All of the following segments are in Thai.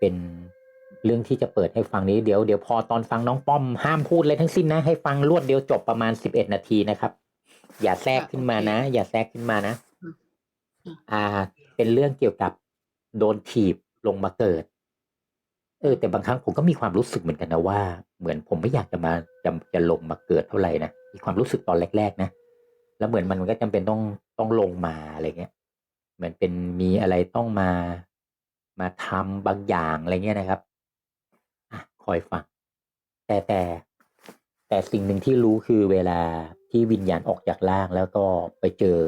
เป็นเรื่องที่จะเปิดให้ฟังนี้เดี๋ยวเดี๋ยวพอตอนฟังน้องป้อมห้ามพูดเลยทั้งสิ้นนะ ให้ฟังรวดเดียวจบประมาณสิบเอ็ดนาทีนะครับ อย่าแทรกขึ้นมานะ อย่าแทรกขึ้นมานะอืมอืมอ่า เป็นเรื่องเกี่ยวกับโดนถีบลงมาเกิด เออ แต่บางครั้งผมก็มีความรู้สึกเหมือนกันนะว่า เหมือนผมไม่อยากจะมาจะจะลงมาเกิดเท่าไหร่นะมีความรู้สึกตอนแรก ๆ นะแล้วเหมือนมันก็จำเป็นต้องต้องลงมาอะไรเงี้ยเหมือนเป็นมีอะไรต้องมา มาทำบางอย่างอะไรเงี้ยนะครับอะคอยฟัง แต่แต่แต่สิ่งหนึ่งที่รู้คือเวลาที่วิญญาณออกจากร่างแล้วก็ไปเจอ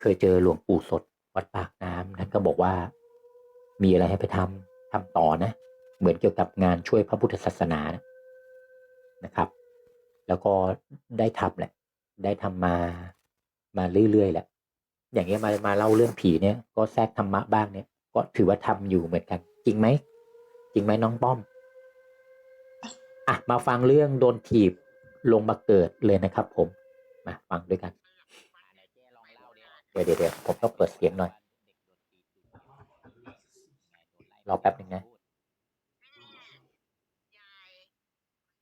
เคยเจอหลวงปู่สดวัดปากน้ำท่านก็บอกว่า มีอะไรให้ไปทำทำต่อนะ เหมือนเกี่ยวกับงานช่วยพระพุทธศาสนานะนะครับ แล้วก็ได้ทำแหละ ได้ทำมามาเรื่อยๆแหละ อย่างเงี้ยมามาเล่าเรื่องผีเนี่ยก็แทรกธรรมะบ้างเนี่ย ก็ถือว่าทำอยู่เหมือนกัน จริงไหมจริงไหมน้องป้อมอะมาฟังเรื่องโดนถีบลงมาเกิดเลยนะครับ ผมมาฟังด้วยกัน เดี๋ยวเดี๋ยวเดี๋ยวผมต้องเปิดเสียงหน่อยรอแป๊บหนึ่งนะยาย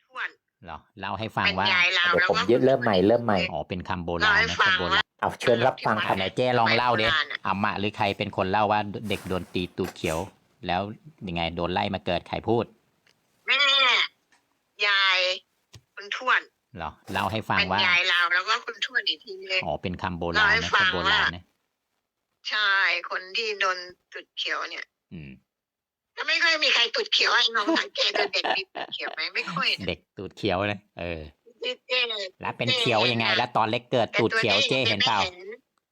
ทวดเหรอเล่าให้ฟังเป็นว่ายายเราเดี๋ยวแล้วผมก็ยึดเริ่มใหม่เริ่มใหม่อ๋อเป็นคำโบราณเล่าให้นะฟังคำโบราณ เอาเชิญรับฟังครับไหนเจ้ลองเล่าดิโบราณอะอาม่าหรือใครเป็นคนเล่าว่าเด็กโดนตีตูดเขียว แล้วยังไงโดนไล่มาเกิดใครพูด แม่ ยายคุณทวดเหรอเล่าให้ฟังเป็นว่ายายเราแล้วก็คุณทวดอีกทีนึงอ๋อเป็นคำโบราณเล่าให้นะฟังคำโบราณว่านะใช่คนที่โดนตุดเขียวเนี่ย อืมก็ไม่ค่อยมีใครตุดเขียวไอ้น้องสังเกตดูเด็กมีตุดเขียวไหมไม่ค่อยนะเด็กตูดเขียวเลยเออ ที่เจ๊เลยแล้วเป็นเขียวยังไง แล้วตอนเล็กเกิดแต่ตูดตัวเขียวเจ้เห็นเปล่าไม่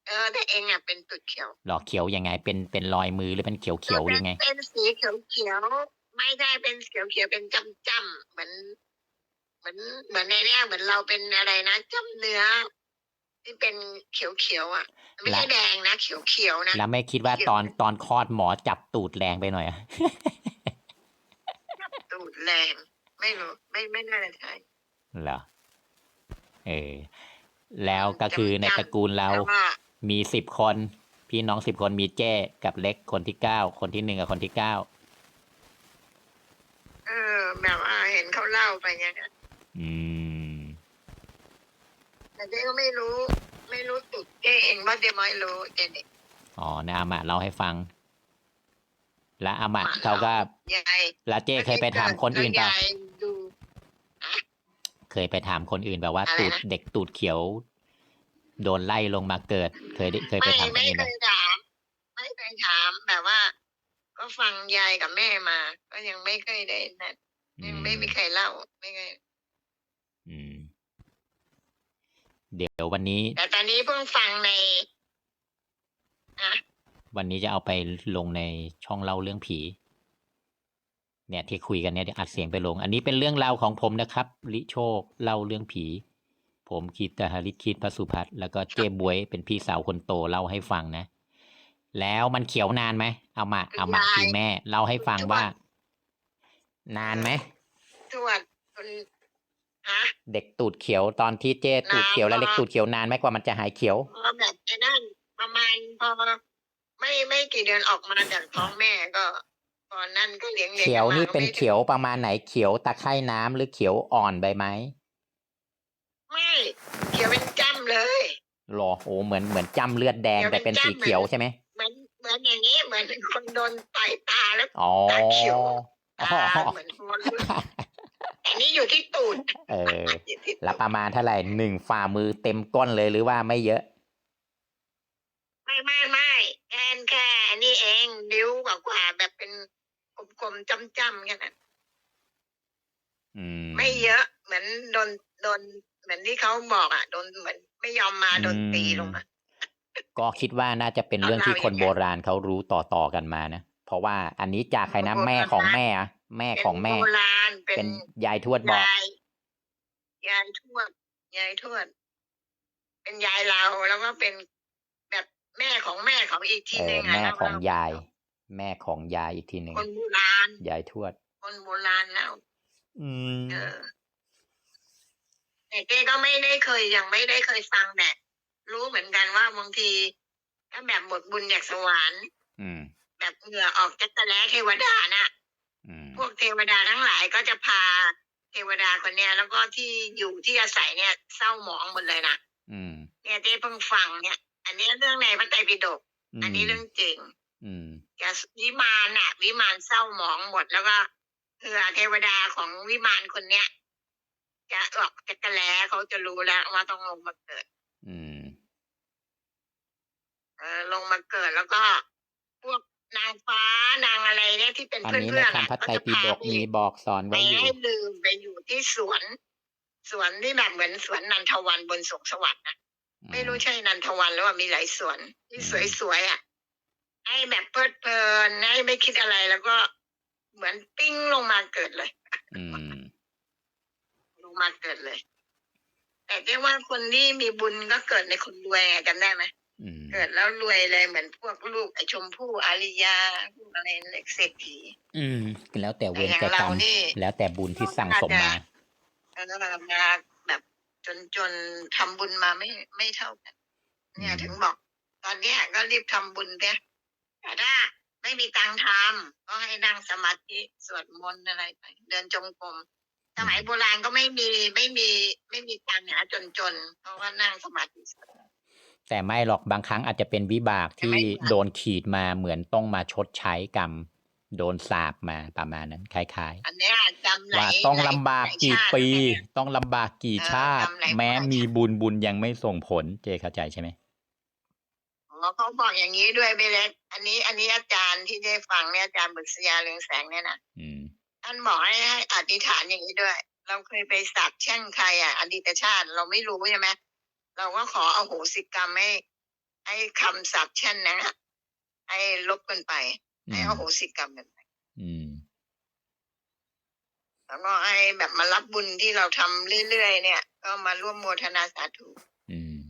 เออแต่เองอะเป็นตุดเขียวหรอเขียวยังไง เป็นเป็นรอยมือหรือเป็นเขียวเขียวๆยังไง เป็นสีเขียวเขียวๆไม่ได้เป็นเขียวเขียวๆเป็นจำจำๆเหมือนเหมือนเหมือนในเนี้ยเหมือนเราเป็นอะไรนะจำเนื้อที่เป็นเขียวเขียวๆอะ ไม่ใช่ละแดงนะเขียวเขียวๆนะแล้วไม่คิดว่าเขียวตอนตอนคลอดหมอจับตูดแรงไปหน่อยอะตูดแรง ไม่รู้ไม่ไม่น่าจะใช่เหรอ เออ แล้วก็คือในตระกูลเราแต่ว่ามีสิบคน พี่น้องสิบคนมีเจ้กับเล็กคนที่เก้า คนที่หนึ่งกับคนที่เก้า เออ แบบว่าเห็นเขาเล่าไปเนี่ยนะอืม แต่เจ๊ก็ไม่รู้ ไม่รู้ตุดเจ๊เองว่าเจ๊ไม่รู้เจ๊เด็กอ๋อนะอามาเล่าให้ฟัง แล้วอามาเขาก็ยายแล้วเจ้เคยไปถามคนอื่นเปล่ายายดูเค ยไปถามคนอื่นแบบว่าอะไรนะตูดเด็กตูดเขียว โดนไล่ลงมาเกิด เคยได้เคยไปไม่ถามคนไม่อื่นเคไหมยถามไม่เคยถามแบบว่า ก็ฟังยายกับแม่มา ก็ยังไม่เคยได้นั่นอืยังมไม่มีใครเล่าไม่เคยอืม เดี๋ยววันนี้ แต่ตอนนี้เพิ่งฟังในอะวันนี้จะเอาไปลงในช่องเล่าเรื่องผี เนี่ยที่คุยกันเนี่ยเดี๋ยวอัดเสียงไปลง อันนี้เป็นเรื่องราวของผมนะครับ ลิโชคเล่าเรื่องผี ผมคิดแต่ฮาริคิดพระสุพัฒน์แล้วก็เจ๊บวยเป็นพี่สาวคนโตเล่าให้ฟังนะ แล้วมันเขียวนานไหมเอามาเอามาคือแม่เล่าให้ฟังว่า นานไหมทวดคุณฮะเด็กตูดเขียวตอนที่เจ๊ตูดเขียวและนานมากเล็กตูดเขียวนานไหมกว่ามันจะหายเขียวพอแบบไอ้นั่นประมาณพอไม่ไม่กี่เดือนออกมาจากท้องแม่ก็ ตอนนั้นก็เลี้ยงลี้งเขียวกัมานี่เป็นก็ไม่เขียวประมาณไหนเขียวตะไคร่น้ำหรือเขียวอ่อนใบไม้ไม่เขียวเป็นจ้ำเลยหรอโอ้เหมือนเหมือนจำเลือดแดงเดี๋ยวแต่เป็นเป็นสีจ้ำเขียวเลยใช่ไหมเหมือนเหมือนอย่างนี้เหมือนคนโดนต่อยตาแล้วอ๋อตาเขียวอ๋ตาอเหมือนคนแต่นี่อยู่ที่ตูดเอออยู่ที่ตูดแล้วประมาณเท่าไหร่หนึ่งฝ่ามือเต็มก้นเลยหรือว่าไม่เยอะ ไม่ไม่ไม่แค่แค่อันนี้เองนิ้วกว่ากว่าๆแบบเป็น กลมๆจ้ำๆแค่นั้นอืมไม่เยอะ เหมือนโดนโดนเหมือนที่เขาบอกอะโดนเหมือนไม่ยอมมาโดนตีลงมาก็คิดว่าน่าจะเป็นเรื่องที่คนโบราณเขารู้ต่อต่อๆกันมานะเพราะว่าอันนี้จากใครนะโบราณแม่ของแม่อะแม่ของแม่เป็นโบราณเป็เป็นนยายทวดบอกยายยายทวดยายทวด เป็นยายเราแล้วก็เป็นแบบแม่ของแม่ของอีกทีเอหนึองอะแม่แล้วของเรายาย แม่ของยายอีกทีหนึ่งคนโบราณยายทวด คนโบราณแล้ว อืมเออแต่เจ๊ก็ไม่ได้เคยยังไม่ได้เคยฟังแต่รู้เหมือนกันว่าบางทีถ้าแบบบทบุญจากสวรรค์อืม แบบเหงื่อออกจากตะแล้เทวดาน่ะพวกเทวดาทั้งหลายก็จะพาเทวดาคนเนี้ยแล้วก็ที่อยู่ที่อาศัยเนี่ยเศร้าหมองหมดเลยนะอืมเนี่ยเจ๊เพิ่งฟังเนี่ย อันนี้เรื่องในพระไตรปิฎกอืมอันนี้เรื่องจริง อืม จะวิมานน่ะวิมานเศร้าหมองหมดแล้วก็เผื่อเทวดาของวิมานคนเนี้ยจะออกจะกระแลเขาจะรู้แล้วว่าต้องลงมาเกิด อืมเออลงมาเกิดแล้วก็ พวกนางฟ้านางอะไรเนี่ยที่เป็นอันเพื่อนนี้เพื่ในอนคำพระไตรปิฎกมีบอกสอนไปไว้อยู่ ให้ลืมไปอยู่ที่สวน สวนที่แบบเหมือนสวนนันทวันบนสวงสวรรค์นะไม่รู้ใช่นันทวันหรือว่ามีหลายสวนที่สวยๆอะ ให้แบบเพลิดเพลินให้ไม่คิดอะไรแล้วก็เหมือนปิ้งลงมาเกิดเลย อืม ลงมาเกิดเลย แต่เรียกว่าคนที่มีบุญก็เกิดในคนรวยไงจำได้ไหมอืมเกิดแล้วรวยเลยเหมือนพวกลูกไอ้ชมพู่อาริยาพวกอะไรเล็กเศรษฐี อืมแล้วแต่เวรอย่างแต่กรรเรามนี่ แล้วแต่บุญที่สั่งสมมา แล้วก็มาแบบจนจนทำบุญมาไม่ไม่เท่ากัน เนี่ยอืม ถึงบอก ตอนเนี้ยก็รีบทำบุญเนี่ย แต่ถ้าไม่มีตังค์ทำก็ให้นั่งสมาธิสวดมนต์อะไรไปเดินจงกรมสมัยโบราณก็ไม่มีไม่มีไม่มีตังค์หาจนจนๆเพราะว่านั่งสมาธิสวดแต่ไม่หรอกบางครั้งอาจจะเป็นวิบากที่ไม่ค่ะโดนขีดมาเหมือนต้องมาชดใช้กรรม โดนสาบมาประมาณนั้นคล้ายอันเนี้ยจำๆไหนว่าต้องไหนลำบากไหนกี่ชาติปีแล้วเนี่ยต้องลำบากกี่เออชาติจำไหนแม้หลายชาติมีบุญบุญยังไม่ส่งผลเจเข้าใจใช่ไหมอ๋อ เขาบอกอย่างนี้ด้วยไปเล็กอันนี้ อันนี้อาจารย์ที่ได้ฟังเนี่ยอาจารย์บุษยาเรืองแสงเนี่ยนะอืมท่านบอกให้ให้อธิษฐานอย่างนี้ด้วย เราเคยไปสาบแช่งใครอะ อดีตชาติเราไม่รู้ใช่ไหมเราก็ขออโหสิกรรมให้ให้คำสาบแช่งนั้นอะให้ลบกันไปอืให้มอโหสิกรรมกันไปอืมแล้วก็ให้แบบมารับบุญที่เราทำเรื่อยๆเนี่ย ก็มาร่วมโมทนาสาธุอืม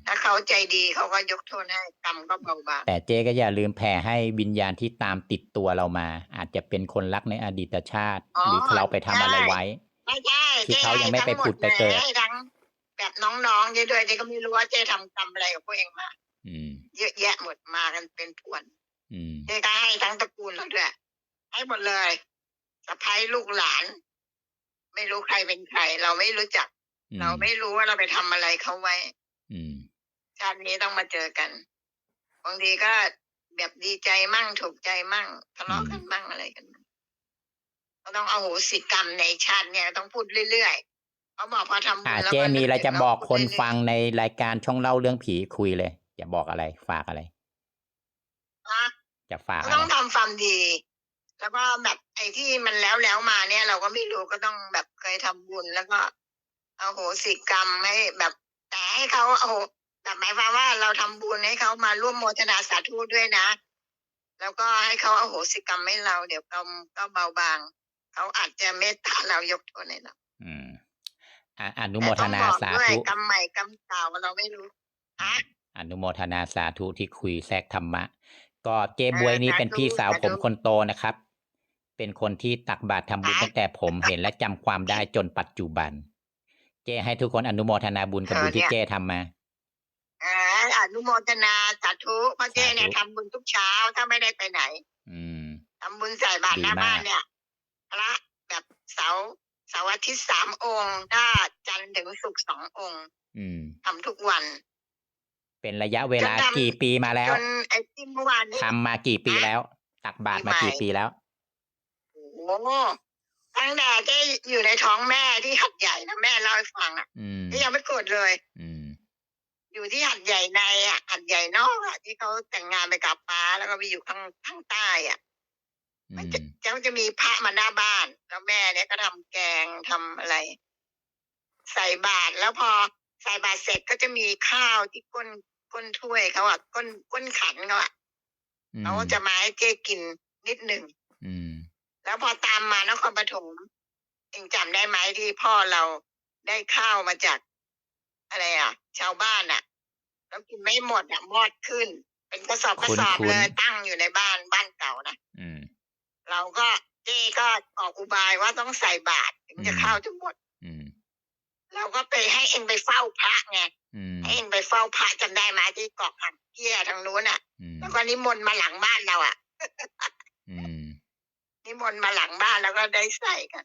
ถ้าเขาใจดีเขาก็ยกโทษให้กรรมก็เบาบางแต่เจ๊ก็อย่าลืมแผ่ให้วิญญาณที่ตามติดตัวเรามา อาจจะเป็นคนรักในอดีตชาติอ๋อหรือเราไปทำอะไรใช่ไว้ ไม่ใช่ที่เขายังไม่ไปให้ทั้หผุดไปเกิดลยให้ทั้งแบบน้องๆเจ๊ด้วยเจ๊ก็ไม่รู้ว่าเจ๊ทำกรรมอะไรกับพวกเองมาอืม เยอะแยะหมดมากันเป็นพวนอืม เจ๊ก็ให้ทั้งตระกูลเราด้วยให้หมดเลยสะพ้ายลูกหลาน ไม่รู้ใครเป็นใคร เราไม่รู้จัก อืมเราไม่รู้ว่าเราไปทำอะไรเขาไว้ อืม ชาตินี้ต้องมาเจอกันบางทีก็แบบดีใจมั่งถูกใจมั่งทะเลาะกันมั่งอะไรกันมั่งก็ต้องเอาโหสิกรรมในชาติเนี่ยต้องพูดเรื่อยๆเขาบอกพอทำบุอ่าญแล้วเจ๊ก็มีอะไรนึจะถึบอกเราคนพูดเรื่อยๆฟังในรายการช่องเล่าเรื่องผีคุยเลยอย่าบอกอะไรฝากอะไรนะจะฝากก็อะไรต้องทำความดี แล้วก็แบบไอ้ที่มันแล้วแล้วมาเนี่ย เราก็ไม่รู้ก็ต้องแบบเคยทำบุญแล้วก็เอาโหสิกรรมให้แบบแต่ให้เขาโอ้โห แต่หมายความว่าเราทำบุญให้เขามาร่วมโมทนาสาธุด้วยนะ แล้วก็ให้เขาเอาโหสิกรรมให้เรา เดี๋ยวกรรมก็เบาบาง เขาอาจจะเมตตาเรายกโทษให้เราอืมอะอนุโมทแต่ต้องนาบอกสาด้วยธุกรรมใหม่กรรมเก่าเราไม่รู้ฮะอนุโมทนาสาธุที่คุยแทรกธรรมะ ก็เจ๊บวยนี่เออสาธุเป็นพี่สาวผมสาธุคนโตนะครับ เป็นคนที่ตักบาตรทำบุญค่ะตั้งแต่ผมเห็นและจำความได้จนปัจจุบัน เจ๊ให้ทุกคนอนุโมทนาบุญกับบุญที่เจ๊ทำมา อ่าอนุโมทนาสาธุเพราะเจ้เนี่ยสาธุทำบุญทุกเช้าถ้าไม่ได้ไปไหน อืมทำบุญใส่บาตรหน้าดีมากบ้านเนี่ยพระแบบเสาร์เสาร์อาทิตย์สามองค์ถ้าจันทร์ถึงศุกร์สององค์อืมทำทุกวัน เป็นระยะเวลาจนทำกี่ปีมาแล้วจนไอ้ที่เมื่อวานนี้ทำมากี่ปีแล้ว ตักบาตรมากี่ปีแล้วโอ้โหตั้งแต่เจ้อยู่ในท้องแม่ที่หัดใหญ่นะแม่เล่าให้ฟังอะอืมเจ้ยังไม่โกรธเลย อืม อยู่ที่หัดใหญ่ในอะหัดใหญ่นอกอะที่เขาแต่งงานไปกับป้าแล้วก็ไปอยู่ข้างข้างใต้อะอืมันมจะจะจะมีพระมาหน้าบ้าน แล้วแม่เนี่ยก็ทำแกงทำอะไร ใส่บาตรแล้วพอใส่บาตรเสร็จก็จะมีข้าวที่ก้นก้นถ้วยเขาอะก้นก้นขันเขาอะอืมเขาจะมาให้เจ๊กินนิดหนึ่งอืมแล้วพอตามมานครปฐมเองจำได้ไหมที่พ่อเราได้ข้าวมาจาก อะไรอะ ชาวบ้านอะ แล้วกินไม่หมดอะมอดขึ้น เป็นกระสอบกระสอบคุ้นๆเลยตั้งอยู่ในบ้านบ้านเก่านะอืมเราก็เจ้ก็ออกอุบายว่าต้องใส่บาตรถึงจะอืมเข้าทั้งหมดอืมเราก็ไปให้เองไปเฝ้าพระไงอืมให้เองไปเฝ้าพระจำได้ไหมที่เกาะหักเกี้ยทางนู้นอะอืมแล้วก็นิมนต์มาหลังบ้านเราอะอืมนนิมนต์มาหลังบ้านแล้วก็ได้ใส่กัน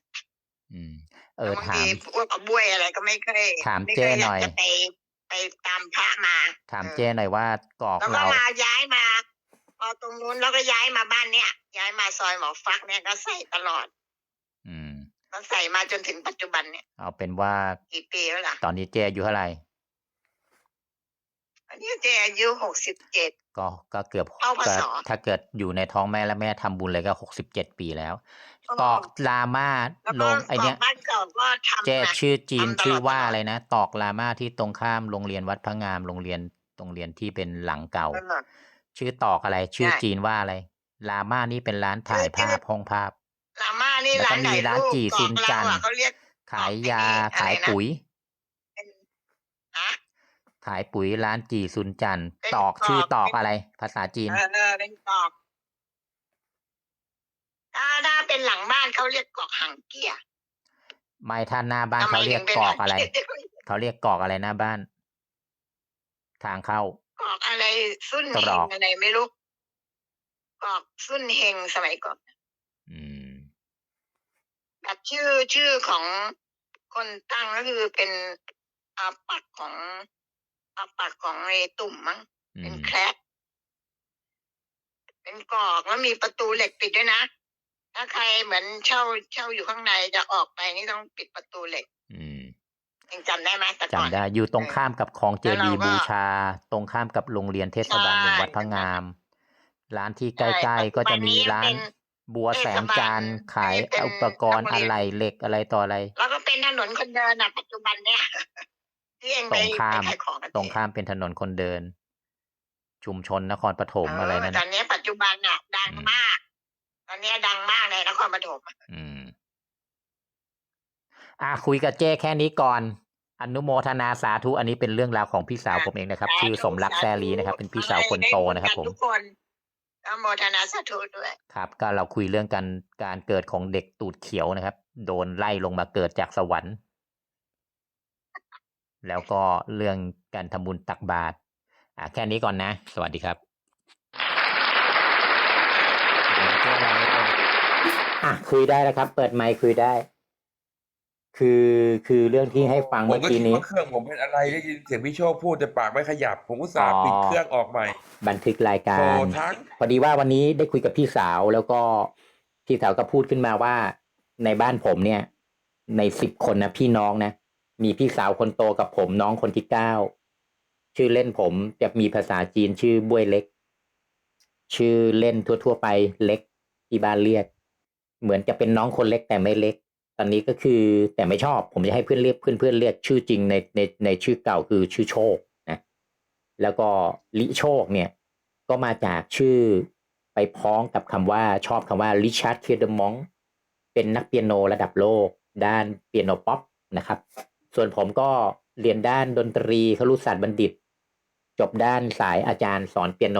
อืมเออแล้วบางถาทีมพวกกระบวยอะไรก็ไม่เคยถามไม่เจ้เคยหอยาน่กอยจะไป ไปตามพระมาถามออเจ้หน่อยว่ากอกแล้วก็เรา มาย้ายมา พอตรงนู้นแล้วก็ย้ายมาบ้านเนี้ยย้ายมาซอยหมอฟักเนี่ยก็ใส่ตลอดอืม ก็ใส่มาจนถึงปัจจุบันเนี่ยเอาเป็นว่ากี่ปีแล้วล่ะตอนนี้เจ้อายุเท่าไหร่อันนี้เจอายุหกสิบเจ็ด ก็ก็เกือบเข้าพศ ก็ถ้าเกิดอยู่ในท้องแม่แล้วแม่ทำบุญเลยก็หกสิบเจ็ดปีแล้ว อ๋อตอกลาม่าแล้วลก็งไอเนี้ยกรอบบ้านเก่าก็ทำเจ้นะ ชื่อจีนทำตลอด ชื่อว่าตลอดอะไรนะ ตอกลาม่าที่ตรงข้ามโรงเรียนวัดพระงามโรงเรียนโรงเรียนที่เป็นหลังเก่า เออ ชื่อตอกอะไร ชื่อใช่จีนว่าอะไรลาม่านี่เป็นร้านถ่ายชื่อภาพห้องภาพ ลาม่านี่แล้วก็ร้านไหนมีร้านลูกจี่กรซิอกนเราจันทร์อะเขาเรียก ขายยาอะไรนะ ขายปุ๋ย เป็นฮะ ขายปุ๋ยร้านจีซุนจันทร์เป็นตอกกรอบชื่อตอกเป็นอะไร ภาษาจีน เออเออเป็นกรอก ถ้าถ้าเป็นหลังบ้านเขาเรียกกรอกหางเกี้ยไม่ท่านหน้าบ้านทำไมเขาเรียกถึงเป็นกอกหางอะไรเกี้ยเขาเรียกกอกอะไรหน้าบ้าน ทางเข้ากรอกอะไรสุนตเฮรองกอะไรไม่รู้กรอกสุนเฮงสมัยก่อนอืมแบบชื่อชื่อของคนตั้งก็คือเป็นอาปักของอาปักของไอ้ตุ่มมั้งอืเป็นมแคระเป็นกรอกแล้วมีประตูเหล็กปิดด้วยนะ ถ้าใครเหมือนเช่าเช่าอยู่ข้างในจะออกไปนี่ต้องปิดประตูเหล็ก อืมยังจำได้ไหมแต่ก่อนจำได้อยู่ตรงข้ามกับคลองเจแล้วเราดีก็บูชา ตรงข้ามกับโรงเรียนเทศบาลหนึ่งใช่วัดพระงาม ร้านที่ใกใช่ล้ๆก็จะมีปัจจุบันนี้ร้าเป็นนบัวแสงจันทร์เทศบาลขายเป็นอุปกรณ์โรงเรีอะยนไรเหล็กอะไรต่ออะไร แล้วก็เป็นถนนคนเดินอะปัจจุบันเนี่ยที่เองตไปรงข้ามไปขายของกันตรงข้ามเป็นถนนคนเดิน ชุมชนนครปฐมอะไรนั่นตอน่ะนนี้ปัจจุบันอะดังอืมมากต อนนี้ดังมากในนครปฐมอะอืม อะคุยกับเจ้แค่นี้ก่อน อนุโมทนาสาธุ อันนี้เป็นเรื่องราวของพี่สาวผมเองนะครับ ชื่อสมรักแซลีนะครับ เป็นพี่สาวคนโตนะครับ ผมทุกคนแล้วโมทนาสาธุด้วย ครับ ก็เราคุยเรื่องการการเกิดของเด็กตูดเขียวนะครับ โดนไล่ลงมาเกิดจากสวรรค์ แล้วก็เรื่องการทำบุญตักบาตรอะแค่นี้ก่อนนะ สวัสดีครับเจ้เราเล่า อะคุยได้แล้วครับ เปิดไมค์คุยได้ คือคือเรื่องที่ให้ฟังผเมื่มอก็กี้คิดนี้ ว่าเครื่องผมเป็นอะไรได้ยินเสียงพี่โชคพูดแต่ปากไม่ขยับ ผมก็สาห์อ๋อปิดเครื่องออกใหม่บันทึกรายกาโทรรทักพอดีว่าวันนี้ได้คุยกับพี่สาวแล้วก็พี่สาวก็พูดขึ้นมาว่า ในบ้านผมเนี่ย ในสิบคนนะพี่น้องนะ มีพี่สาวคนโตกับผมน้องคนที่เก้าชื่อเล่นผมจะมีภาษาจีนชื่อบ้วยเล็ก ชื่อเล่นทั่ว ๆ ไปเล็กที่บ้านเรียก เหมือนจะเป็นน้องคนเล็กแต่ไม่เล็ก ตอนนี้ก็คือแต่ไม่ชอบ ผมจะให้เพื่อนเรียกเพื่อนเพื่อนเรียกชื่อจริงในในในชื่อเก่าคือชื่อโชคนะแล้วก็ลิโชคเนี่ยก็มาจากชื่อไปพ้องกับคำว่าชอบคำว่าริชาร์ดเคเดมองเป็นนักเปียโนระดับโลก ด้านเปียโนป๊อปนะครับ ส่วนผมก็เรียนด้านดนตรีครุศาสตร์บัณฑิต จบด้านสายอาจารย์สอนเปียโน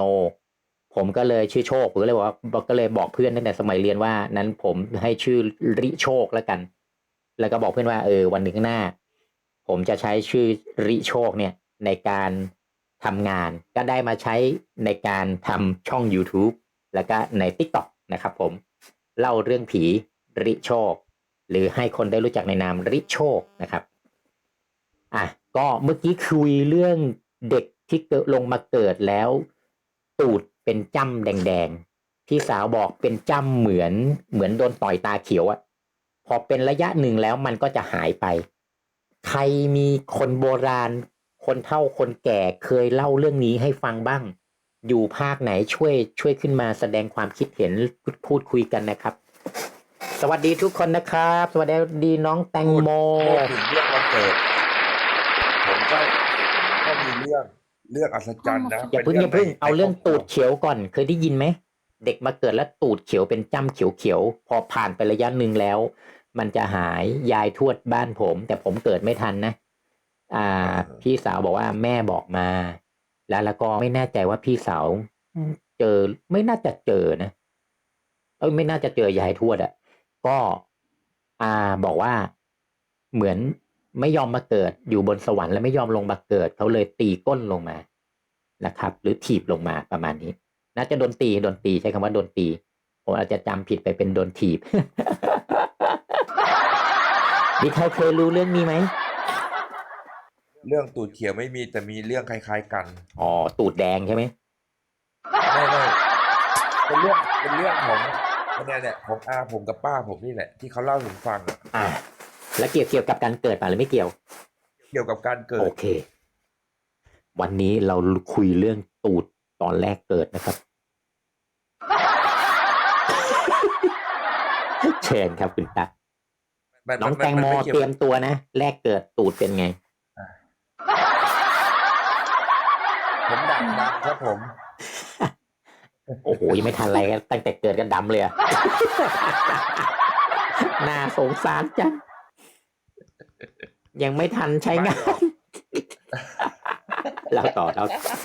ผมก็เลยชื่อโชคผมก็เลยบอกว่าก็เลยบอกเพื่อนตั้งแต่สมัยเรียนว่า นั้นผมให้ชื่อริโชคแล้วกัน แล้วก็บอกเพื่อนว่าเออวันหนึ่งข้างหน้า ผมจะใช้ชื่อริโชคเนี่ยในการทำงาน ก็ได้มาใช้ในการทำช่อง YouTube แล้วก็ใน TikTok นะครับผมเล่าเรื่องผีริโชค หรือให้คนได้รู้จักในนามริโชคนะครับอะก็เมื่อกี้คุยเรื่องเด็กที่เกิดลงมาเกิดแล้ว ตูด เป็นจ้ำแดงๆพี่สาวบอกเป็นจ้ำเหมือนเหมือนโดนต่อยตาเขียวอะพอเป็นระยะหนึ่งแล้วมันก็จะหายไป ใครมีคนโบราณ คนเฒ่าคนแก่เคยเล่าเรื่องนี้ให้ฟังบ้าง อยู่ภาคไหนช่วย ช่วยขึ้นมาแสดงความคิดเห็นพูดคุยกันนะครับ สวัสดีทุกคนนะครับ สวัสดีน้องแตงโมพูดถึงเรื่องวันเกิดผมก็ก็มีเรื่อง เรื่องอัศจรรย์นะอย่าเพิ่งอย่าเพิ่งในเอาเรื่องในคบตูคดเขียวก่อน เคยได้ยินไหมเด็กมาเกิดแล้วตูดเขียวเป็นจ้ำเขียวๆพอผ่านไประยะหนึ่งแล้ว มันจะหายยายทวดบ้านผม แต่ผมเกิดไม่ทันนะ อ่า พี่สาวบอกว่าแม่บอกมา แล้วแล้วก็ไม่แน่ใจว่าพี่สาวเจอไม่น่าจะเจอนะเอ้ยไม่น่าจะเจอยายทวดอะก็ อ่าบอกว่าเหมือน ไม่ยอมมาเกิดอยู่บนสวรรค์แล้วไม่ยอมลงมาเกิดเขาเลยตีก้นลงมานะครับ หรือถีบลงมาประมาณนี้ น่าจะโดนตีโดนตีใช้คำว่าโดนตีผมอาจจะจำผิดไปเป็นโดนถีบมีใครเคยรู้เรื่องนี้ไหมเรื่องตูดเขียวไม่มีแต่มีเรื่องคล้าย ๆ กันอ๋อตูดแดงใช่ไหมไม่ไม่เป็นเรื่องเป็นเรื่องของเนี่ยเนี่ยของอาผมกับป้าผมนี่แหละ ที่เขาเล่าให้ผมฟังอะอ่า แล้วเกี่ยวเกี่ยวกับการเกิดป่ะหรือไม่เกี่ยว เกี่ยวกับการเกิโอด เค วันนี้เราคุยเรื่องตูดตอนแรกเกิดนะครับ เชิญครับคุณตั๊กมันน้องมัแตงโมนไกี่เตรียมตัวนะแรกเกิดตูดเป็นไง ผมดังดังครับผม โอ้โหยังไม่ทันอะไรกันตั้งแต่เกิดกันดำเลยอะ น่าสงสารจัง ยังไม่ทันใช้งาน เราต่อเราต่อ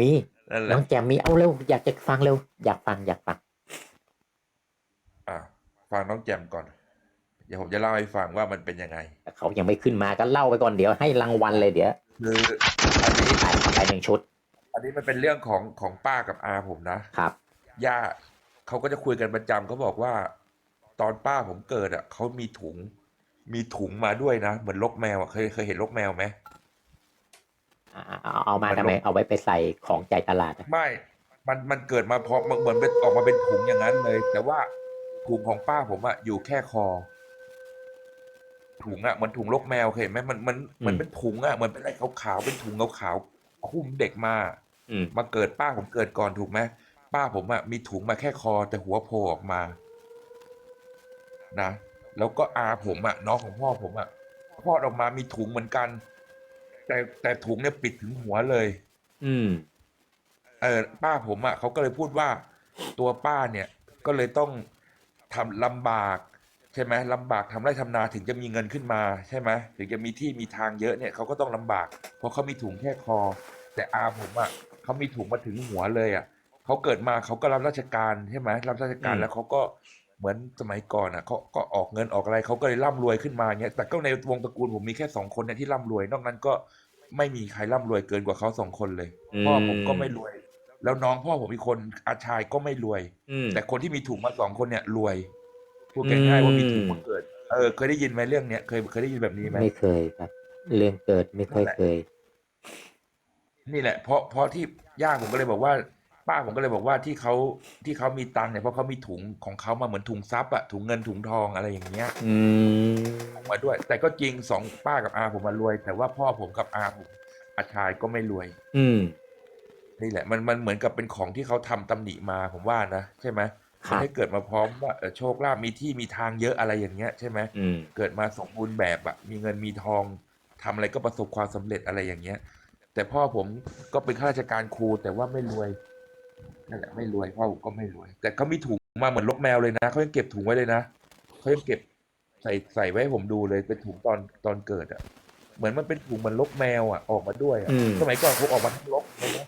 มีนั่นแหน้ละองแจมมีเอาเร็ว อยากจะฟังเร็ว อยากฟังอยากฟังอะฟังน้องแจมก่อน เดี๋ยวผมจะเล่าให้ฟังว่ามันเป็นยังไง แต่เขายังไม่ขึ้นมาก็เล่าไปก่อนเดี๋ยวให้รางวัลเลยเดี๋ยวคืออันนี้ไปไปหนึ่งชุดอันนี้มันเป็นเรื่องของของป้ากับอาผมนะ ครับ ย่าเขาก็จะคุยกันประจำเขาบอกว่า ตอนป้าผมเกิดอะเขามีถุง มีถุงมาด้วยนะ เหมือนลกแมวอะเคยเคยเห็นลกแมวไหมเอาเอาเอามามันทำไมลงเอาไว้ไปใส่ของใจตลาดอะไม่ มันมันเกิดมาพร้อมเหมือนเป็นออกมาเป็นถุงอย่างนั้นเลย แต่ว่าถุงของป้าผมอะอยู่แค่คอ ถุงอะเหมือนถุงลกแมวเคยเห็นไหมมันมันเหมือนเป็นถุงอะเหมือนเป็นอะไรขาวๆเป็นถุงขาวๆคุ้มเด็กมา อืม มาเกิดป้าผมเกิดก่อนถูกไหมป้าผมอะมีถุงมาแค่คอแต่หัวโผล่ออกมา นะ แล้วก็อาผมอะน้องของพ่อผมอะคลอดออกมามีถุงเหมือนกัน แต่แต่ถุงเนี่ยปิดถึงหัวเลย อืม เออป้าผมอะ่ะเขาก็เลยพูดว่าตัวป้าเนี่ยก็เลยต้องทำลำบากใช่ไหมลำบากทำไร่ทำนาถึงจะมีเงินขึ้นมาใช่ไหมถึงจะมีที่มีทางเยอะเนี่ยเขาก็ต้องลำบาก เพราะเขามีถุงแค่คอ แต่อาผมอะ่ะเขามีถุงมาถึงหัวเลยอะ่ะเขาเกิดมาเขาก็รับราชการใช่ไหมรับราชการอืมแล้วเขาก็ เหมือนสมัยก่อนอะเขาก็ออกเงินออกอะไรเขาก็เลยร่ำรวยขึ้นมาเงี้ยแต่ก็ในวงตระกูลผมมีแค่สองคนเนี่ยที่ร่ำรวย นอกนั้นก็ไม่มีใครร่ำรวยเกินกว่าเขาสองคนเลยพ่อผมก็ไม่รวย แล้วน้องพ่อผมอีกคนอาชายก็ไม่รวยอืมแต่คนที่มีถุงมาสองคนเนี่ยรวยพูดง่ายๆว่ามีถุงอืมมาเกิดเออเคยได้ยินไหมเรื่องเนี้ยเคยเคยได้ยินแบบนี้ไหมไม่เคยครับ เรื่องเกิดไม่ค่อยนั่นแหละเคย นี่แหละ เพราะเพราะที่ย่าผมก็เลยบอกว่า ป้าผมก็เลยบอกว่าที่เขาที่เขามีตังค์เนี่ยเพราะเขามีถุงของเขามาเหมือนถุงทรัพย์อะถุงเงินถุงทองอะไรอย่างเงี้ยอืมมาด้วย แต่ก็จริงสองป้ากับอาผมมารวย แต่ว่าพ่อผมกับอาผมอาชายก็ไม่รวย อืมนี่แหละ มันมันเหมือนกับเป็นของที่เขาทำตำหนิมาผมว่านะใช่ไหมคมัรันบให้เกิดมาพร้อมว่าเออโชคลาภมีที่มีทางเยอะอะไรอย่างเงี้ยใช่ไหมอืมเกิดมาสมบูรณ์แบบอะมีเงินมีทองทำอะไรก็ประสบความสำเร็จอะไรอย่างเงี้ย แต่พ่อผมก็เป็นข้าราชการครูแต่ว่าไม่รวย นั่นแหละไม่รวยพ่อผมก็ไม่รวย แต่เขามีถุงมาเหมือนลกแมวเลยนะเขายังเก็บถุงไว้เลยนะเขายังเก็บใส่ใส่ไว้ให้ผมดูเลยเป็นถุงตอนตอนเกิดอะเหมือนมันเป็นถุงเหมือนลกแมวอะออกมาด้วยอะอืม สมัยก่อนเขาออกมาทั้งลกเลยนะ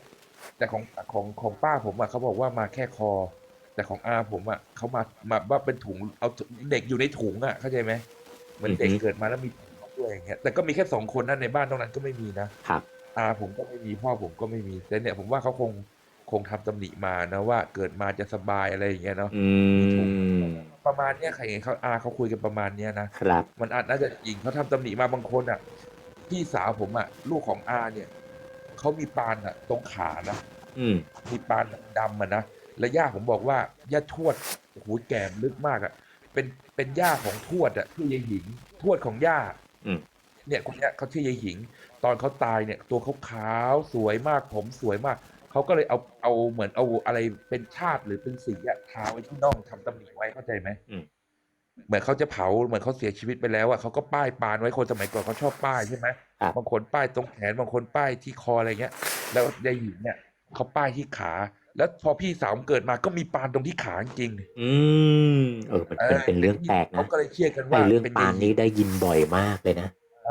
แต่ของของของป้าผมอะเขาบอกว่ามาแค่คอ แต่ของอาผมอะเขามามาว่าเป็นถุงเอาถุงเด็กอยู่ในถุงอะเข้าใจไหมเหมือนเด็กอือฮึเกิดมาแล้วมีถุงมาด้วยอย่างเงี้ยแต่ก็มีแค่สองคนนั่นในบ้านตรงนั้นก็ไม่มีนะ ครับ อาผมก็ไม่มีพ่อผมก็ไม่มีแต่เนี่ยผมว่าเขาคง คงทำตำหนิมานะว่าเกิดมาจะสบายอะไรอย่างเงี้ยเนาะอืมประมาณเนี้ยใครเห็นเขาอาเขาคุยกันประมาณเนี้ยนะครับ มันอาจน่าจะจริงเขาทำตำหนิมาบางคนอะพี่สาวผมอะลูกของอาเนี่ยเขามีปานอะ ตรงขานะอืมมีปานดำๆอะนะแล้วย่าผมบอกว่าย่าทวดโอ้โหแก่มลึกมากอะเป็นเป็นย่าของทวดอะชื่อยายหิง ทวดของย่าอืมเนี่ยคนเนี้ยเขาชื่อยายหิง ตอนเขาตายเนี่ย ตัวเขาขาวสวยมากผมสวยมาก เขาก็เลยเอาเอาเหมือนเอาอะไรเป็นชาติหรือเป็นสีอะทาไว้ที่น่องทำตำหนิไว้เข้าใจไหมอืม เหมือนเขาจะเผาเหมือนเขาเสียชีวิตไปแล้วอะเขาก็ป้ายปานไว้คนสมัยก่อนเขาชอบป้ายใช่ไหมครับ บางคนป้ายตรงแขนบางคนป้ายที่คออะไรเงี้ย แล้วยายหญิงเนี่ยเขาป้ายที่ขา แล้วพอพี่สาวเกิดมาก็มีปานตรงที่ขาจริงอืมเออมันเอเป็นอเป็นเรื่องแปลกเขานะก็เลยเชื่อกันไอ้ว่าเรื่องเป็นปายายนหญินี้งได้ยินบ่อยมากเลยนะ เอ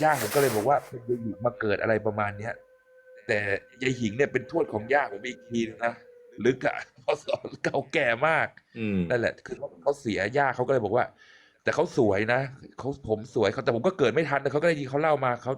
อย่าผมก็เลยบอกว่าเป็นยายหญิงมาเกิดอะไรประมาณเนี้ย แต่ยายหญิงเนี่ยเป็นทวดของย่าผมอีกทีนึงนะลึกอะเพราะเก่าแก่มากอืมนั่นแหละ คือเขาเขาเสียย่าเขาก็เลยบอกว่า แต่เขาสวยนะเขาผมสวยเขาแต่ผมก็เกิดไม่ทันแต่เขาก็ได้ยินเขาเล่ามาเขา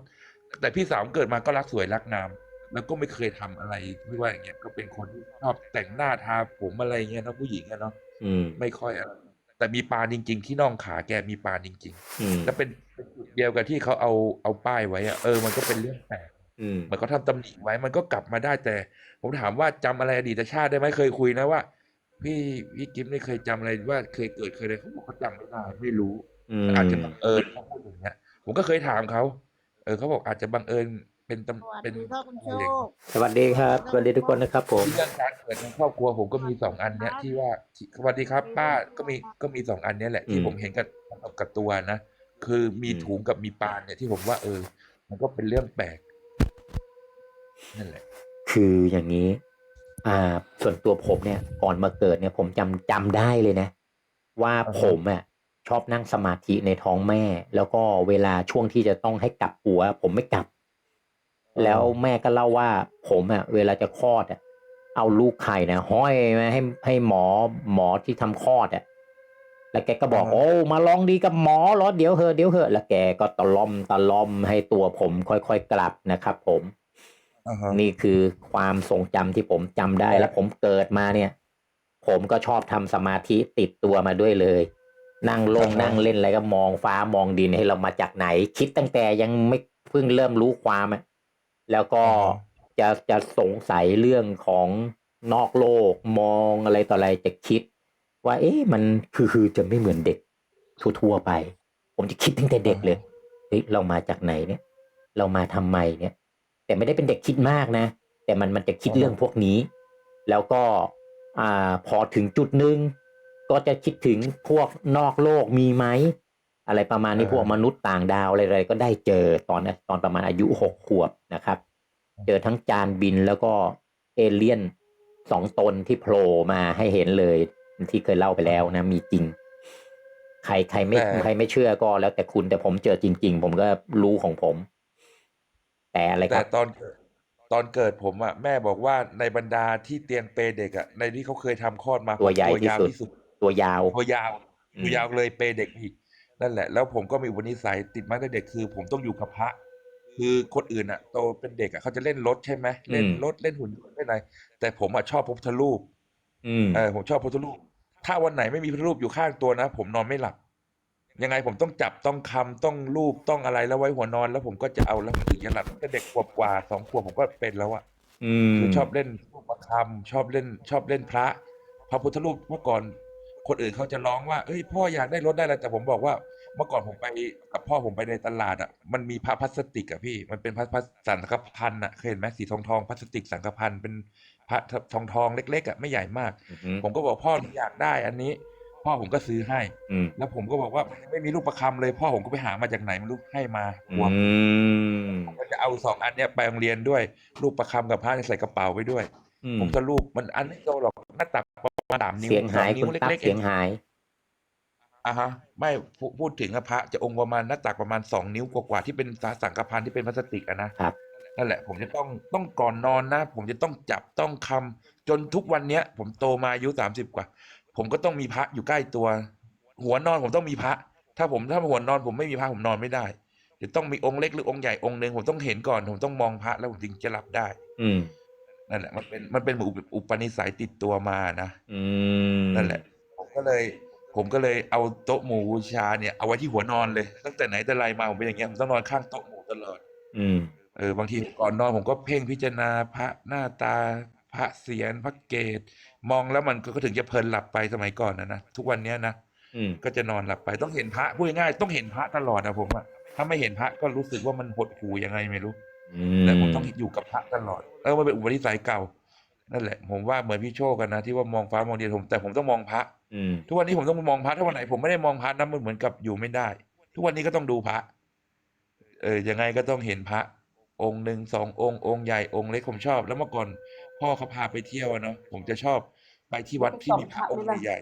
แต่พี่สาวผมเกิดมาก็รักสวยรักงามแล้วก็ไม่เคยทำอะไรที่ว่าอย่างเงี้ยก็เป็นคนที่ชอบแต่งหน้าทาผมอะไรเงี้ยเนาะผู้หญิงอะเนาะอืมไม่ค่อยอะไรแต่มีปานจริง ๆ ที่น่องขาแกมีปานจริงอืมๆแล้วเป็นเป็นจุดเดียวกับที่เขาเอาเอาป้ายไว้อะเออมันก็เป็นเรื่องแปลก อืม เหมือนเขาทำตำหนิไว้มันก็กลับมาได้แต่ ผมถามว่าจำอะไรอดีตชาติได้ไหมเคยคุยนะว่า พี่พี่กิฟต์ไม่เคยจำอะไรว่าเคยเกิดเคยอะไรเขาบอกเขาจำไม่ได้ไม่รู้ อืม อาจจะบังเอิญเขาพูดอย่างเงี้ย ผมก็เคยถามเขาเออเขาบอกอาจจะบังเอิญเป็นตำเป็นสวัสดีครับ สวัสดีทุกคนนะครับผมเรื่องการเกิดในครอบครัวผมก็มีสองอันเนี้ยที่ว่าที่สวัสดีครับ ป้าก็มีก็มีสองอันเนี้ยแหละที่อืมผมเห็นกับกับตัวนะ คือมีอืม ถุงกับมีปานเนี่ยที่ผมว่าเออ มันก็เป็นเรื่องแปลก นั่นแหละ คืออย่างนี้ อ่า ส่วนตัวผมเนี่ย ก่อนมาเกิดเนี่ย ผมจำจำได้เลยนะ ว่าอ่าฮะผมอะชอบนั่งสมาธิในท้องแม่ แล้วก็เวลาช่วงที่จะต้องให้กลับหัว ผมไม่กลับแล้วแม่ก็เล่าว่า ผมอะเวลาจะคลอดอะ เอาลูกไข่นะห้อยมาให้ให้หมอหมอที่ทำคลอดอะ แล้วแกก็บอกอ่าฮะโอ้มาลองดีกับหมอเหรอเดี๋ยวเหอะเดี๋ยวเหอะแล้วแกก็ตะล่อมตะล่อมให้ตัวผมค่อยๆกลับนะครับผม อ่าฮะนี่คือความทรงจำที่ผมจำได้ครับแล้วผมเกิดมาเนี่ย ผมก็ชอบทำสมาธิติดตัวมาด้วยเลย นั่งลงนั่งเล่นอะไรก็มองฟ้ามองดินให้เรามาจากไหน คิดตั้งแต่ยังไม่เพิ่งเริ่มรู้ความอะแล้วก็จะจะสงสัยเรื่องของนอกโลกมองอะไรต่ออะไรจะคิด ว่า เอ๊ะมันคือคือจะไม่เหมือนเด็กทั่วๆไป ผมจะคิดตั้งแต่เด็กเลยเฮ้ยเรามาจากไหนเนี่ย เรามาทำไมเนี่ย แต่ไม่ได้เป็นเด็กคิดมากนะ แต่มันมันจะคิดอ่าฮะเรื่องพวกนี้ แล้วก็อ่าพอถึงจุดหนึ่งก็จะคิดถึงพวกนอกโลกมีไหมอะไรประมาณนี้พวกมนุษย์ต่างดาวอะไรๆก็ได้เจอตอนตอนประมาณอายุหกขวบนะครับ เจอทั้งจานบินแล้วก็เอเลี่ยนสองตนที่โผล่มาให้เห็นเลยที่เคยเล่าไปแล้วนะ มีจริง ใครใครไม่แต่ใครไม่เชื่อก็แล้วแต่คุณแต่ผมเจอจริง ๆ ผมก็รู้ของผม แต่อะไรคแต่รับ ตอนเกิดตอนเกิดผมอะแม่บอกว่าในบรรดาที่เตียงเปรย์เด็กอะในที่เขาเคยทำคลอดมาตัวใหญ่ผมที่ยาวสุด ที่สุด ตัวยาว ตัวยาวอืมตัวยาวเลยเปรย์เด็กอีก นั่นแหละ แล้วผมก็มีอุปนิสัยติดมาตั้งแต่เด็กคือ ผมต้องอยู่กับพระ คือคนอื่นอะโตเป็นเด็กอะเขาจะเล่นรถใช่ไหมเล่นรถเล่นหุ่นยนต์เล่นอะไรแต่ผมอะชอบพระพุทธรูปอืม เออผมชอบพระพุทธรูป ถ้าวันไหนไม่มีพระพุทธรูปอยู่ข้างตัวนะ ผมนอนไม่หลับ ยังไงผมต้องจับต้องคำต้องรูปต้องอะไรแล้วไว้หัวนอน แล้วผมก็จะเอาแล้วผมถึงจะหลับตั้งแต่เด็กขวบกว่าสองขวบผมก็เป็นแล้วอะอืมคือชอบเล่นรูปประคำชอบเล่นชอบเล่นพระพระพุทธรูปเมื่อก่อนคนอื่นเขาจะร้องว่าเอ้ยพ่ออยากได้รถได้อะไรแต่ผมบอกว่า เมื่อก่อนผมไปกับพ่อผมไปในตลาดอะมันมีพระพลาสติกอะพี่มันเป็นพระพลาสสังฆพันธ์อะเคยเห็นไหมสีทองทองพลาสติกสังฆพันธ์เป็นพระทองทองเล็กๆอะไม่ใหญ่มากอืมผมก็บอกพ่อหนูอยากได้อันนี้ พ่อผมก็ซื้อให้ อืมแล้วผมก็บอกว่าไม่มีรูปประคำเลย พ่อผมก็ไปหามาจากไหนไม่รู้ให้มาอืหัวมผมก็จะเอาสองอันเนี้ยไปโรงเรียนด้วยรูปประคำกับพระเนี่ยใส่กระเป๋าไปด้วย อืมผมจะรูปมันอันไม่โตหรอกหน้าตักประมาณสามนิ้วเสียงหายสอนิ้คุวณตั๊กเล็กๆเสียงหาย อะฮะไม่พูพูดถึงอะพระจะองค์ประมาณหน้าตักประมาณสองนิ้วกว่าๆที่เป็นสังฆพันธ์ที่เป็นพลาสติกอะนะครับ นั่นแหละ ผมจะต้องต้องก่อนนอนนะ ผมจะต้องจับต้องคำจนทุกวันเนี้ย ผมโตมาอายุสามสิบกว่า ผมก็ต้องมีพระอยู่ใกล้ตัว หัวนอนผมต้องมีพระ ถ้าผมถ้าหัวนอนผมไม่มีพระผมนอนไม่ได้จะต้องมีองค์เล็กหรือองค์ใหญ่องค์หนึ่งผมต้องเห็นก่อน ผมต้องมองพระแล้วผมถึงจะหลับได้ อืมนั่นแหละมันเป็นมันเป็นอุปอุปนิสัยติดตัวมานะอืมนั่นแหละ ผมก็เลย ผมก็เลยเอาโต๊ะหมู่บูชาเนี่ยเอาไว้ที่หัวนอนเลย ตั้งแต่ไหนแต่ไรมาผมเป็นอย่างเงี้ยผมต้องนอนข้างโต๊ะหมู่ตลอด อืมเออบางทีก่อนนอนผมก็เพ่งพิจารณาพระหน้าตา พระเสียรพระเกศ มองแล้วมันก็ถึงจะเพลินหลับไปสมัยก่อนนะนะทุกวันเนี้ยนะอืมก็จะนอนหลับไปต้องเห็นพระพูดง่ายๆต้องเห็นพระตลอดอะผมอะถ้าไม่เห็นพระก็รู้สึกว่ามันหดหู่ยังไงไม่รู้อืมแต่ผมต้องอยู่กับพระตลอดเออมันเป็นอุปนิสัยเก่านั่นแหละ ผมว่าเหมือนพี่โชคกันนะที่ว่ามองฟ้ามองดินผมแต่ผมต้องมองพระอืมทุกวันนี้ผมต้องมองพระถ้าวันไหนผมไม่ได้มองพระนั้นมันเหมือนกับอยู่ไม่ได้ ทุกวันนี้ก็ต้องดูพระ เออยังไงก็ต้องเห็นพระ องค์หนึ่งสององค์องค์ใหญ่องค์เล็กผมชอบ แล้วเมื่อก่อน พ่อเขาพาไปเที่ยวอะเนาะผมจะชอบไปที่วัดที่มีพระองค์ใหญ่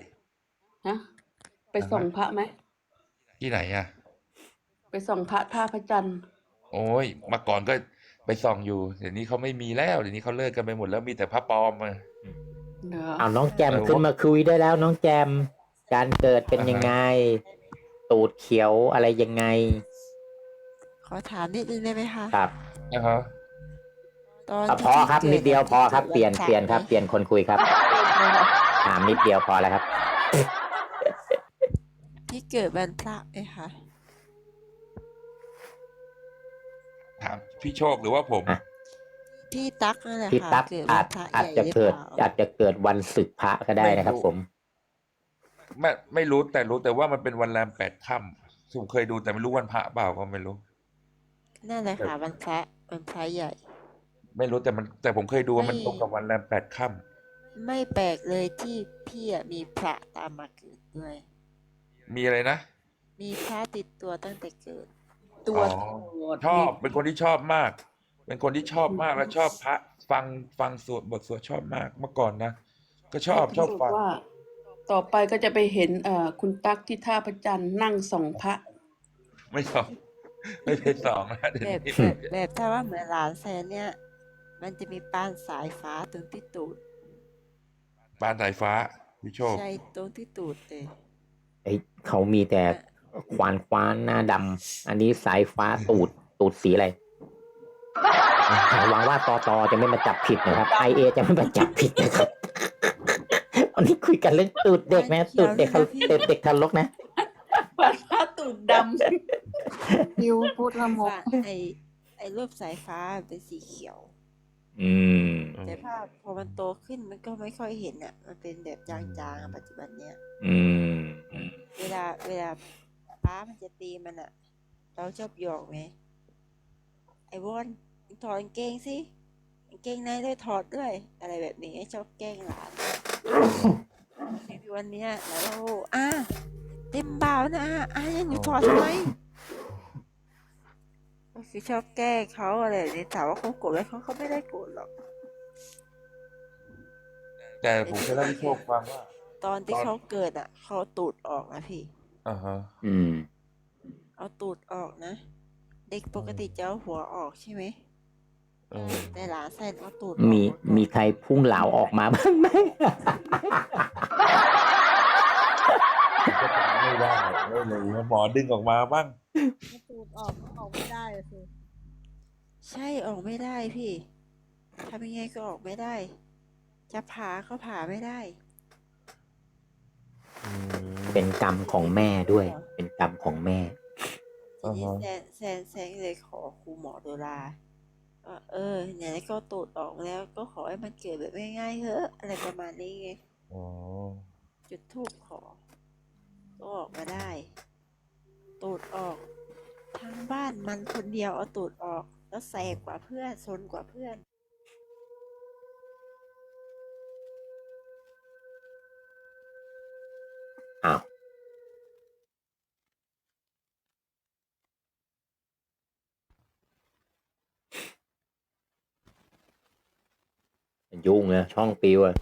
ฮะไปส่งพระไหมๆที่ไหนอะไปส่งพระท่าพระจันทร์โอ้ยเมื่อก่อนก็ไปส่องอยู่เดี๋ยวนี้เขาไม่มีแล้วเดี๋ยวนี้เขาเลิกกันไปหมดแล้วมีแต่พระปลอมอะเหรอเอาน้องแจมเออขึ้นมาคุยได้แล้วน้องแจม การเกิดเป็นอ่าฮะยังไง ตูดเขียวอะไรยังไงขอถามนิดนึงได้ไหมคะ ครับ นะฮะ ตอนอะที่พอครับพี่นิดเดียวพอครับกิเปลี่ยนวัเปลี่ยนครับพะเปลี่ยนคนคุยครับ ถามนิดเดียวพอแล้วครับพี่เกิดวันพระไหมคะถามพี่โชคหรือว่าผม อะ พี่ตั๊กนั่นแหละพี่ค่ะตั๊กเกิดอาวัจนพระอาจใหญ่จะหรือเกิดเปล่าอาจจะเกิดวันศึกพระก็ได้นะครับ ผม ไม่ไม่รู้แต่รู้แต่ว่ามันเป็นวันแรมแปดค่ำผมเคยดูแต่ไม่รู้วันพระเปล่าก็ไม่รู้ นั่นแหละค่ะวันพระวันพระใหญ่ ไม่รู้แต่มันแต่ผมเคยดูว่ามันไม่ ตรงกับวันแรมแปดค่ไม่แปลกเลยที่พี่อะมีพระตามมาเกิดด้วยำมีอะไรนะ มีพระติดตัวตั้งแต่เกิด ตัวอ๋อโตดชอบเป็นคนที่ชอบมาก เป็นคนที่ชอบมากและชอบพระฟังฟังสวดบทสวดชอบมากเมื่อก่อนนะ ก็ชอบชอบฟัง ว่า ต่อไปก็จะไปเห็นเอ่อคุณตั๊กที่ท่าพระจันทร์นั่งส่องพระ ไม่สองไม่เป็นสองนะเดี๋ยวแบบนี้แบบแบบถ้าว่าเหมือนหลานแซนเนี่ย มันจะมีปานสายฟ้าตรงที่ตูดปานสายฟ้าพี่โชคใช่ตรงที่ตูดเลยเอ้ยเขามีแต่ควานควานหน้าดำอันนี้สายฟ้าตูดตูดสีอะไรหวังว่าตอตอจะไม่มาจับผิดนะครับไอเอจะไม่มาจับผิดนะครับวันนี้คุยกันเรื่องตูดเด็กนะตูดเด็กเขาเด็กเด็กทารกนะพระตูดดำยิวพูดละมกฟ้าไอไอรูปสายฟ้าเป็นสีเขียว อืมแต่ภาพพอมันโตขึ้นมันก็ไม่ค่อยเห็นอะ มันเป็นแบบจางๆอะปัจจุบันเนี้ย อืมเวลาเวลาฟ้ามันจะตีมันอะ เราชอบหยอกไหมไอวอนมึงถอดกางเกงสิกางเกงในด้วยถอดด้วย อะไรแบบนี้ชอบแกล้งหลานวันเนี้ยแล้วเราอะเต็มบ่าวนะอะอะยังหนูถอดทำไม ก็คือชอบแกล้งเขาอะไรแบบนี้ถามว่าเขาโกรธไหมเขาเขาไม่ได้โกรธหรอก แต่ผมเคยเล่าให้พี่โชคฟังว่าตอนที่ตอนเขาเกิดอะเขาตูดออกนะพี่ อ่าฮะอืม เอาตูดออกนะ เด็กปกติจะเอาหัวออกใช่ไหมเออแต่หลานแซนเอาตูดมีออกก่อนมีใครพุ่งเหลาออกมาบ้างไหมก็จำไม่ได้ ไม่เลยหมอดึงออกมาบ้างตูดออกออกไม่ได้อะสิใช่ออกไม่ได้พี่ทำยังไงก็ออกไม่ได้ จะผ่าก็ผ่าไม่ได้เป็นกรรมของแม่ด้วย เป็นกรรมของแม่ ทีนี้อ่าฮะ แซนแซนแซนเลยขอครูหมอโดราว่าเออไหนๆก็ตูดออกแล้ว ก็ขอให้มันเกิดแบบง่ายๆเถอะอะไรประมาณนี้ไง อ๋อจุดทูบขอ ก็ออกมาได้ ตูดออก ทั้งบ้านมันคนเดียวเอาตูดออก แล้วแสบกว่าเพื่อนซนกว่าเพื่อนอ้าวยุ่งเลยช่องปิวอะ